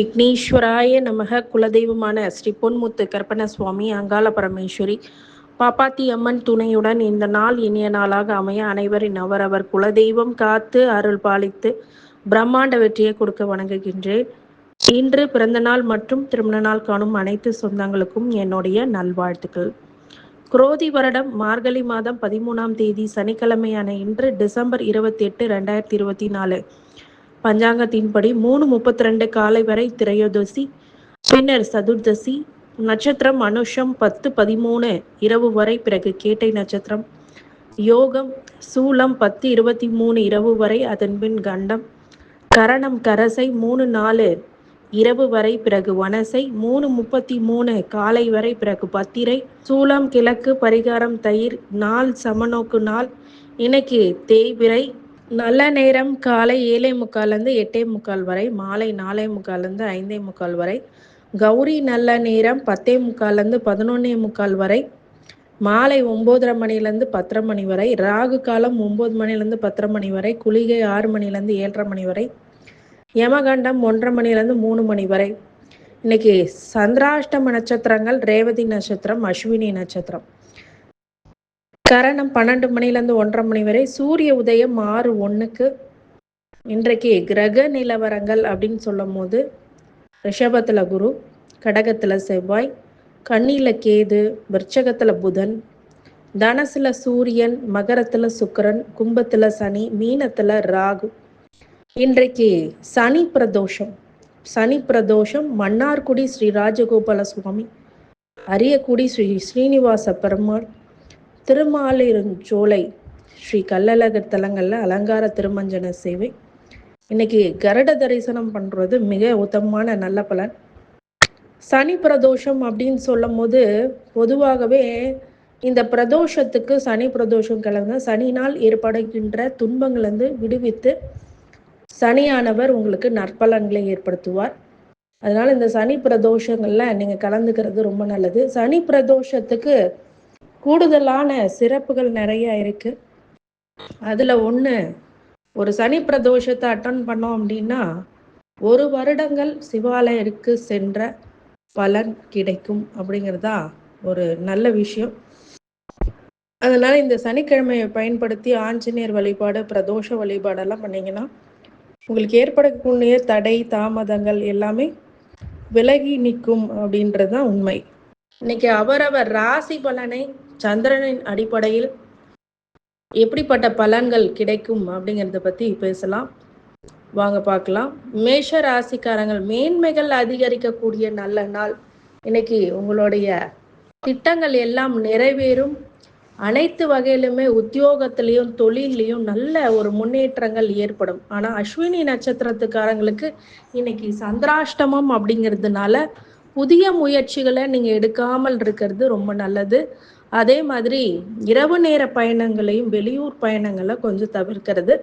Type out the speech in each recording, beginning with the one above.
விக்னேஸ்வராய நமக குலதெய்வமான ஸ்ரீ பொன்முத்து கற்பன சுவாமி அங்காள பரமேஸ்வரி பாப்பாத்தி அம்மன் துணையுடன் இந்த நாள் இனிய நாளாக அமைய அனைவரின் அவரவர் குலதெய்வம் காத்து அருள் பாலித்து பிரம்மாண்ட வெற்றியை கொடுக்க வணங்குகின்றேன். இன்று பிறந்த நாள் மற்றும் திருமண நாள் காணும் அனைத்து சொந்தங்களுக்கும் என்னுடைய நல்வாழ்த்துக்கள். குரோதி வருடம் மார்கழி மாதம் பதிமூணாம் தேதி சனிக்கிழமையான இன்று டிசம்பர் இருபத்தி எட்டு ரெண்டாயிரத்தி இருபத்தி நாலு. பஞ்சாங்கத்தின்படி மூணு முப்பத்தி ரெண்டு காலை வரை திரையோதசி பின்னர் சதுர்தசி நட்சத்திரம் அனுஷம் பத்து பதிமூணு இரவு வரை பிறகு கேட்டை நட்சத்திரம் யோகம் சூலம் பத்து இருபத்தி மூணு இரவு வரை அதன் பின் கண்டம் கரணம் கரசை மூணு நாலு இரவு வரை பிறகு வனசை மூணு முப்பத்தி மூணு காலை வரை பிறகு பத்திரை சூலம் கிழக்கு பரிகாரம் தயிர் நாள் சமநோக்கு நாள் இன்னைக்கு தேய்விரை நல்ல நேரம் காலை ஏழை முக்கால்லேருந்து எட்டே முக்கால் வரை மாலை நாலே முக்கால்லேருந்து ஐந்தே முக்கால் வரை கௌரி நல்ல நேரம் பத்தே முக்கால்லேருந்து பதினொன்னே முக்கால் வரை மாலை ஒம்போதரை மணிலேருந்து பத்தரை மணி வரை ராகு காலம் ஒம்பது மணிலேருந்து பத்தரை மணி வரை குளிகை ஆறு மணிலேருந்து ஏழரை மணி வரை யமகண்டம் ஒன்றரை மணிலேருந்து மூணு மணி வரை. இன்னைக்கு சந்திராஷ்டம நட்சத்திரங்கள் ரேவதி நட்சத்திரம் அஸ்வினி நட்சத்திரம். கரணம் பன்னெண்டு மணிலேருந்து ஒன்றரை மணி வரை சூரிய உதயம் ஆறு ஒன்றுக்கு இன்றைக்கு கிரக நிலவரங்கள் அப்படின்னு சொல்லும் போது ரிஷபத்தில் குரு கடகத்தில் செவ்வாய் கண்ணியில் கேது விருச்சகத்தில் புதன் தனசில் சூரியன் மகரத்தில் சுக்கரன் கும்பத்தில் சனி மீனத்தில் ராகு. இன்றைக்கு சனி பிரதோஷம். சனி பிரதோஷம் மன்னார்குடி ஸ்ரீ ராஜகோபால சுவாமி அரியக்குடி ஸ்ரீ ஸ்ரீனிவாச பெருமாள் திருமாலிருஞ்சோலை ஸ்ரீ கல்லழகர் தலங்களில் அலங்கார திருமஞ்சன சேவை. இன்னைக்கு கருட தரிசனம் பண்ணுறது மிக உத்தமமான நல்ல பலன். சனி பிரதோஷம் அப்படின்னு சொல்லும் போது பொதுவாகவே இந்த பிரதோஷத்துக்கு சனி பிரதோஷம் கலந்து சனினால் ஏற்படுகின்ற துன்பங்கள்லேருந்து விடுவித்து சனியானவர் உங்களுக்கு நற்பலன்களை ஏற்படுத்துவார். அதனால் இந்த சனி பிரதோஷங்களில் நீங்கள் கலந்துக்கிறது ரொம்ப நல்லது. சனி பிரதோஷத்துக்கு கூடுதலான சிறப்புகள் நிறைய இருக்கு. அதில் ஒன்று ஒரு சனி பிரதோஷத்தை அட்டன் பண்ணோம் அப்படின்னா ஒரு வருடங்கள் சிவாலயருக்கு சென்ற பலன் கிடைக்கும் அப்படிங்கிறதா ஒரு நல்ல விஷயம். அதனால இந்த சனிக்கிழமையை பயன்படுத்தி ஆஞ்சநேயர் வழிபாடு பிரதோஷ வழிபாடெல்லாம் பண்ணீங்கன்னா உங்களுக்கு ஏற்படக்கூடிய தடை தாமதங்கள் எல்லாமே விலகி நிற்கும் அப்படின்றது தான் உண்மை. இன்னைக்கு அவரவர் ராசி பலனை சந்திரனின் அடிப்படையில் எப்படிப்பட்ட பலன்கள் கிடைக்கும் அப்படிங்கிறத பற்றி பேசலாம். வாங்க பார்க்கலாம். மேஷ ராசிக்காரங்கள் மேன்மைகள் அதிகரிக்கக்கூடிய நல்ல நாள். இன்னைக்கு உங்களுடைய திட்டங்கள் எல்லாம் நிறைவேறும். அனைத்து வகையிலுமே உத்தியோகத்திலையும் தொழிலையும் நல்ல ஒரு முன்னேற்றங்கள் ஏற்படும். ஆனால் அஸ்வினி நட்சத்திரத்துக்காரங்களுக்கு இன்னைக்கு சந்திராஷ்டமம் அப்படிங்கிறதுனால புதிய முயற்சிகளை நீங்கள் எடுக்காமல் இருக்கிறது ரொம்ப நல்லது. அதே மாதிரி இரவு நேர பயணங்களையும் வெளியூர் பயணங்களை கொஞ்சம் தவிர்க்கிறது.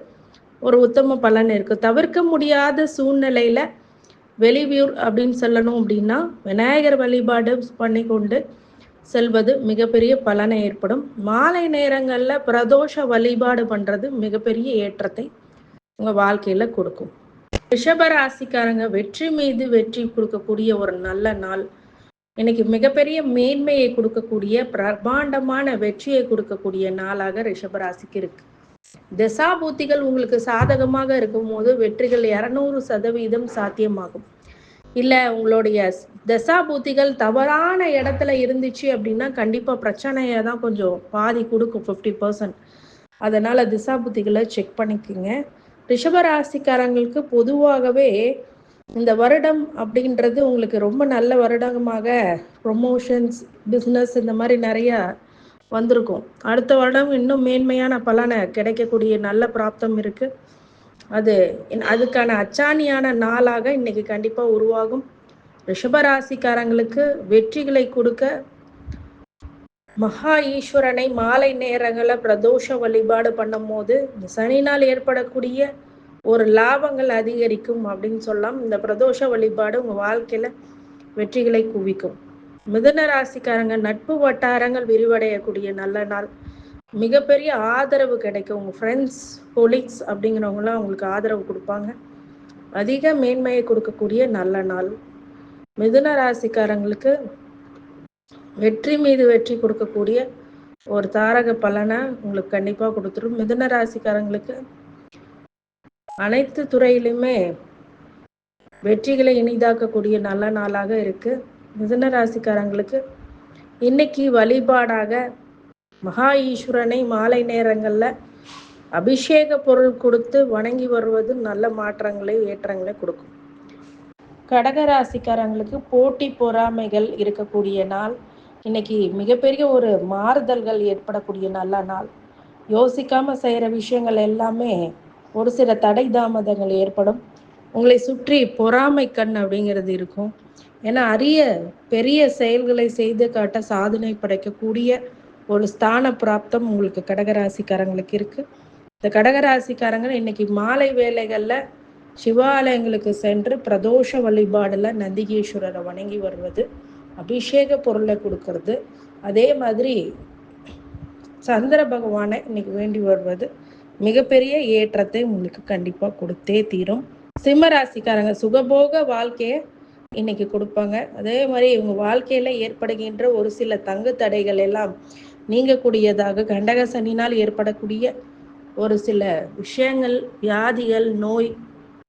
ஒரு உத்தம பலன் இருக்குது தவிர்க்க முடியாத சூழ்நிலையில் வெளியூர் அப்படின்னு சொல்லணும் அப்படின்னா விநாயகர் வழிபாடு பண்ணி கொண்டு செல்வது மிகப்பெரிய பலனை ஏற்படும். மாலை நேரங்களில் பிரதோஷ வழிபாடு பண்ணுறது மிகப்பெரிய ஏற்றத்தை உங்கள் வாழ்க்கையில் கொடுக்கும். ரிஷபராசிக்காரங்க வெற்றி மீது வெற்றி கொடுக்கக்கூடிய ஒரு நல்ல நாள். இன்னைக்கு மிகப்பெரிய மேன்மையை கொடுக்கக்கூடிய பிரம்மாண்டமான வெற்றியை கொடுக்கக்கூடிய நாளாக ரிஷபராசிக்கு இருக்கு. தசாபூத்திகள் உங்களுக்கு சாதகமாக இருக்கும் போது வெற்றிகள் இரநூறு சதவீதம் சாத்தியமாகும். இல்லை உங்களுடைய தசாபூத்திகள் தவறான இடத்துல இருந்துச்சு அப்படின்னா கண்டிப்பாக பிரச்சனையை தான் கொஞ்சம் பாதி கொடுக்கும் ஃபிஃப்டி பர்சன்ட் அதனால் திசாபுத்திகளை செக் பண்ணிக்கோங்க. ரிஷபராசிக்காரங்களுக்கு பொதுவாகவே இந்த வருடம் அப்படின்றது உங்களுக்கு ரொம்ப நல்ல வருடமாக ப்ரொமோஷன்ஸ் பிஸ்னஸ் இந்த மாதிரி நிறையா வந்திருக்கும். அடுத்த வருடம் இன்னும் மேன்மையான பலனை கிடைக்கக்கூடிய நல்ல பிராப்தம் இருக்குது அது அதுக்கான அச்சாணியான நாளாக இன்னைக்கு கண்டிப்பாக உருவாகும். ரிஷபராசிக்காரங்களுக்கு வெற்றிகளை கொடுக்க மகா ஈஸ்வரனை மாலை நேரங்களில் பிரதோஷ வழிபாடு பண்ணும் போது சனினால் ஏற்படக்கூடிய ஒரு லாபங்கள் அதிகரிக்கும் அப்படின்னு சொல்லலாம். இந்த பிரதோஷ வழிபாடு உங்கள் வாழ்க்கையில் வெற்றிகளை குவிக்கும். மிதன ராசிக்காரங்க நட்பு வட்டாரங்கள் விரிவடையக்கூடிய நல்ல நாள். மிகப்பெரிய ஆதரவு கிடைக்கும். உங்கள் ஃப்ரெண்ட்ஸ் கொலீக்ஸ் அப்படிங்கிறவங்களாம் உங்களுக்கு ஆதரவு கொடுப்பாங்க. அதிக மேன்மையை கொடுக்கக்கூடிய நல்ல நாள். மிதுன ராசிக்காரங்களுக்கு வெற்றி மீது வெற்றி கொடுக்கக்கூடிய ஒரு தாரக பலனை உங்களுக்கு கண்டிப்பாக கொடுத்துரும். மிதுன ராசிக்காரங்களுக்கு அனைத்து துறையிலுமே வெற்றிகளை இனிதாக்கக்கூடிய நல்ல நாளாக இருக்கு. மிதன ராசிக்காரங்களுக்கு இன்னைக்கு வழிபாடாக மகா ஈஸ்வரனை மாலை நேரங்களில் அபிஷேக பொருள் கொடுத்து வணங்கி வருவது நல்ல மாற்றங்களை ஏற்றங்களை கொடுக்கும். கடகராசிக்காரங்களுக்கு போட்டி பொறாமைகள் இருக்கக்கூடிய நாள். இன்னைக்கு மிகப்பெரிய ஒரு மாறுதல்கள் ஏற்படக்கூடிய நல்ல நாள். யோசிக்காம செய்கிற விஷயங்கள் எல்லாமே ஒரு சில தடை தாமதங்கள் ஏற்படும். உங்களை சுற்றி பொறாமை கண் அப்படிங்கிறது இருக்கும். ஏன்னா அரிய பெரிய செயல்களை செய்து காட்ட சாதனை படைக்கக்கூடிய ஒரு ஸ்தான பிராப்தம் உங்களுக்கு கடகராசிக்காரங்களுக்கு இருக்கு. இந்த கடகராசிக்காரங்க இன்னைக்கு மாலை வேலைகளில் சிவாலயங்களுக்கு சென்று பிரதோஷ வழிபாடுல நந்திகேஸ்வரரை வணங்கி வருவது அபிஷேக பொருளை கொடுக்கறது அதே மாதிரி சந்திர பகவானை இன்னைக்கு வேண்டி வருவது மிகப்பெரிய ஏற்றத்தை உங்களுக்கு கண்டிப்பாக கொடுத்தே தீரும். சிம்ம ராசிக்காரங்க சுகபோக வாழ்க்கையை இன்னைக்கு கொடுப்பாங்க. அதே மாதிரி இவங்க வாழ்க்கையில ஏற்படுகின்ற ஒரு சில தங்கு தடைகள் எல்லாம் நீங்கக்கூடியதாக கண்டக சனினால் ஏற்படக்கூடிய ஒரு சில விஷயங்கள் வியாதிகள் நோய்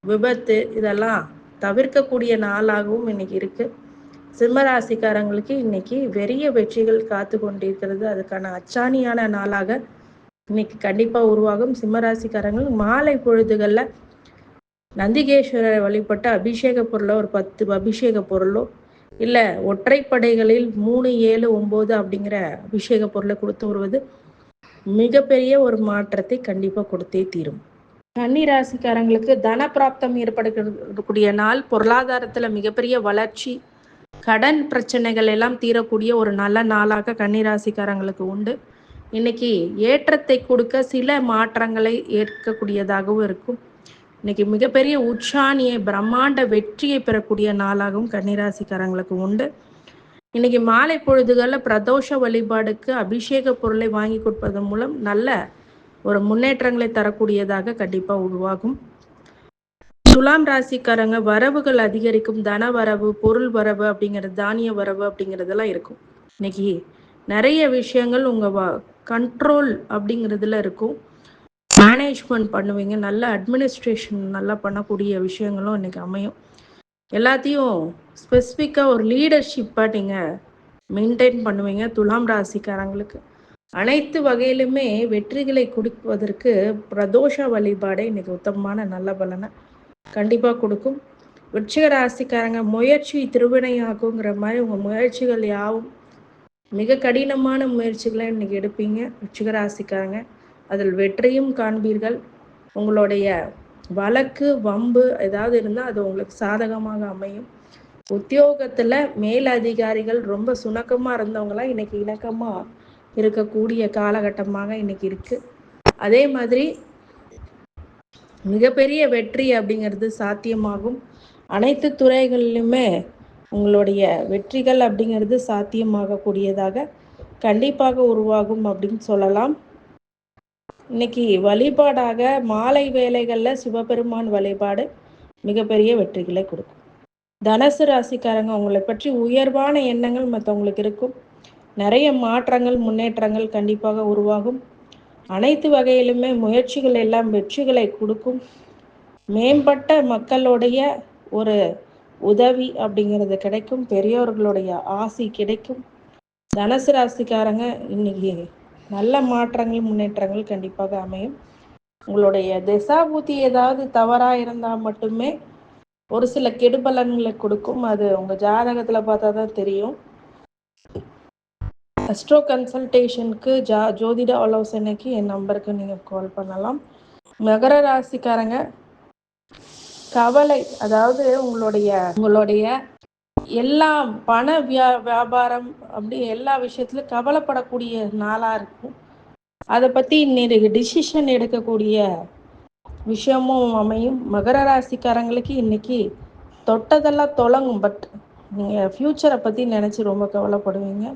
விபத்து இதெல்லாம் தவிர்க்கக்கூடிய நாளாகவும் இன்னைக்கு இருக்கு. சிம்மராசிக்காரங்களுக்கு இன்னைக்கு பெரிய வெற்றிகள் காத்து கொண்டிருக்கிறது அதுக்கான அச்சாணியான நாளாக இன்னைக்கு கண்டிப்பா உருவாகும் சிம்மராசிக்காரங்கள் மாலை பொழுதுகளில் நந்திகேஸ்வரரை வழிபட்ட அபிஷேக பொருளோ ஒரு பத்து அபிஷேக பொருளோ இல்லை ஒற்றைப்படைகளில் மூணு ஏழு ஒம்பது அப்படிங்கிற அபிஷேக பொருளை கொடுத்து வருவது மிகப்பெரிய ஒரு மாற்றத்தை கண்டிப்பாக கொடுத்தே தீரும். கன்னி ராசிக்காரங்களுக்கு தன பிராப்தம் ஏற்படக்கூடிய நாள் பொருளாதாரத்தில் மிகப்பெரிய வளர்ச்சி கடன் பிரச்சனைகள் எல்லாம் தீரக்கூடிய ஒரு நல்ல நாளாக கன்னிராசிக்காரங்களுக்கு உண்டு. இன்னைக்கு ஏற்றத்தை கொடுக்க சில மாற்றங்களை ஏற்கக்கூடியதாகவும் இருக்கும். இன்னைக்கு மிகப்பெரிய உச்சாணியை பிரம்மாண்ட வெற்றியை பெறக்கூடிய நாளாகவும் கன்னிராசிக்காரங்களுக்கு உண்டு. இன்னைக்கு மாலை பொழுதுகளில் பிரதோஷ வழிபாடுக்கு அபிஷேக பொருளை வாங்கி கொடுப்பதன் மூலம் நல்ல ஒரு முன்னேற்றங்களை தரக்கூடியதாக கண்டிப்பாக உருவாகும். துலாம் ராசிக்காரங்க வரவுகள் அதிகரிக்கும் தன வரவு பொருள் வரவு அப்படிங்கிறது தானிய வரவு அப்படிங்கிறதெல்லாம் இருக்கும். இன்னைக்கு நிறைய விஷயங்கள் உங்கள் கண்ட்ரோல் அப்படிங்கிறதுல இருக்கும். மேனேஜ்மெண்ட் பண்ணுவீங்க. நல்ல அட்மினிஸ்ட்ரேஷன் நல்லா பண்ணக்கூடிய விஷயங்களும் இன்றைக்கி அமையும். எல்லாத்தையும் ஸ்பெசிஃபிக்காக ஒரு லீடர்ஷிப்பாக நீங்கள் மெயின்டைன் பண்ணுவீங்க துலாம் ராசிக்காரங்களுக்கு. அனைத்து வகையிலுமே வெற்றிகளை கொடுப்பதற்கு பிரதோஷ வழிபாடே இன்றைக்கி உத்தமமான நல்ல பலனை கண்டிப்பாக கொடுக்கும். விருச்சிக ராசிக்காரங்க முயற்சி திருவினையாக்குங்கிற மாதிரி உங்கள் முயற்சிகள் யாவும் மிக கடினமான முயற்சிகளை இன்னைக்கு எடுப்பீங்க. உச்சிகராசிக்காரங்க அதில் வெற்றியும் காண்பீர்கள். உங்களுடைய வழக்கு வம்பு ஏதாவது இருந்தால் அது உங்களுக்கு சாதகமாக அமையும். உத்தியோகத்தில் மேல் அதிகாரிகள் ரொம்ப சுணக்கமாக இருந்தவங்களாம் இன்னைக்கு இணக்கமாக இருக்கக்கூடிய காலகட்டமாக இன்னைக்கு இருக்குது அதே மாதிரி மிகப்பெரிய வெற்றி அப்படிங்கிறது சாத்தியமாகும். அனைத்து துறைகளிலுமே உங்களுடைய வெற்றிகள் அப்படிங்கிறது சாத்தியமாகக்கூடியதாக கண்டிப்பாக உருவாகும் அப்படின்னு சொல்லலாம். இன்னைக்கு வழிபாடாக மாலை வேலைகளில் சிவபெருமான் வழிபாடு மிகப்பெரிய வெற்றிகளை கொடுக்கும். தனுசு ராசிக்காரங்க உங்களை பற்றி உயர்வான எண்ணங்கள் மற்றவங்களுக்கு இருக்கும். நிறைய மாற்றங்கள் முன்னேற்றங்கள் கண்டிப்பாக உருவாகும். அனைத்து வகையிலுமே முயற்சிகள் எல்லாம் வெற்றிகளை கொடுக்கும். மேம்பட்ட மக்களுடைய ஒரு உதவி அப்படிங்கிறது கிடைக்கும். பெரியோர்களுடைய ஆசி கிடைக்கும். தனுசு ராசிக்காரங்க இன்னைக்கு நல்ல மாற்றங்கள் முன்னேற்றங்கள் கண்டிப்பாக அமையும். உங்களுடைய திசாபூத்தி ஏதாவது தவறாக இருந்தால் மட்டுமே ஒரு சில கெடுபலன்களை கொடுக்கும். அது உங்கள் ஜாதகத்தில் பார்த்தா தான் தெரியும் அஸ்ட்ரோ கன்சல்டேஷனுக்கு ஜா ஜோதிட ஆலோசனைக்கு என் நம்பருக்கு நீங்கள் கால் பண்ணலாம். மகர ராசிக்காரங்க கவலை அதாவது உங்களுடைய உங்களுடைய எல்லா பண வியா வியாபாரம் அப்படி எல்லா விஷயத்துலையும் கவலைப்படக்கூடிய நாளாக இருக்கும். அதை பற்றி இன்னைக்கு டிசிஷன் எடுக்கக்கூடிய விஷயமும் அமையும். மகர ராசிக்காரங்களுக்கு இன்னைக்கு தொட்டதெல்லாம் தொலங்கும் பட் நீங்கள் ஃப்யூச்சரை பற்றி நினச்சி ரொம்ப கவலைப்படுவீங்க.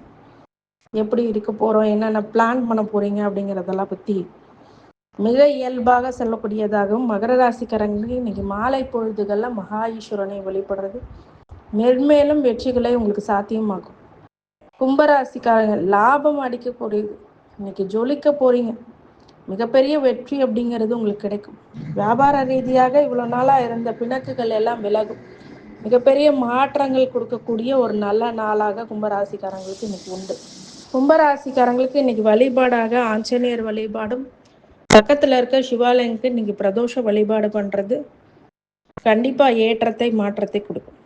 எப்படி இருக்க போகிறோம் என்னென்ன பிளான் பண்ண போகிறீங்க அப்படிங்கிறதெல்லாம் பற்றி மிக இயல்பாக செல்லக்கூடியதாகவும் மகர ராசிக்காரங்களுக்கு இன்னைக்கு மாலை பொழுதுகளில் மகா ஈஸ்வரனை வழிபடுறது. மென்மேலும் வெற்றிகளை உங்களுக்கு சாத்தியமாகும். கும்பராசிக்காரங்க லாபம் அடிக்கக்கூடியது இன்னைக்கு ஜொலிக்க போறீங்க. மிகப்பெரிய வெற்றி அப்படிங்கிறது உங்களுக்கு கிடைக்கும். வியாபார ரீதியாக இவ்வளோ நாளாக இருந்த பிணக்குகள் எல்லாம் விலகும். மிகப்பெரிய மாற்றங்கள் கொடுக்கக்கூடிய ஒரு நல்ல நாளாக கும்பராசிக்காரங்களுக்கு இன்னைக்கு உண்டு. கும்பராசிக்காரங்களுக்கு இன்னைக்கு வழிபாடாக ஆஞ்சநேயர் வழிபாடும் பக்கத்தில் இருக்க சிவாலயங்களுக்கு இன்னைக்கு பிரதோஷ வழிபாடு பண்ணுறது கண்டிப்பாக ஏற்றத்தை மாற்றத்தை கொடுக்கும்.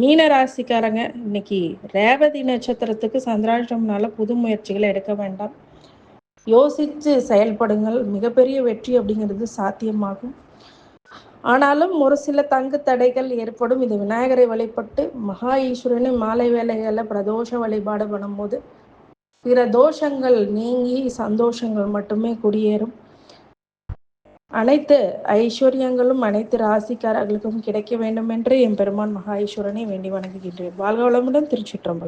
மீன ராசிக்காரங்க இன்னைக்கு ரேவதி நட்சத்திரத்துக்கு சந்திராஷ்டம்னால புது முயற்சிகளை எடுக்க வேண்டாம். யோசித்து செயல்படுங்கள். மிகப்பெரிய வெற்றி அப்படிங்கிறது சாத்தியமாகும். ஆனாலும் ஒரு சில தங்கு தடைகள் ஏற்படும். இது விநாயகரை வழிபட்டு மகா ஈஸ்வரனை மாலை வேலைகளில் பிரதோஷ வழிபாடு பண்ணும்போது பிற தோஷங்கள் நீங்கி சந்தோஷங்கள் மட்டுமே குடியேறும். அனைத்து ஐஸ்வர்யங்களும் அனைத்து ராசிக்காரர்களுக்கும் கிடைக்க வேண்டும் என்று என் பெருமான் மகா ஈஸ்வரனை வேண்டி வணங்குகின்றேன். வாழ்க வளமுடன் திருச்சிற்றம்பலம்.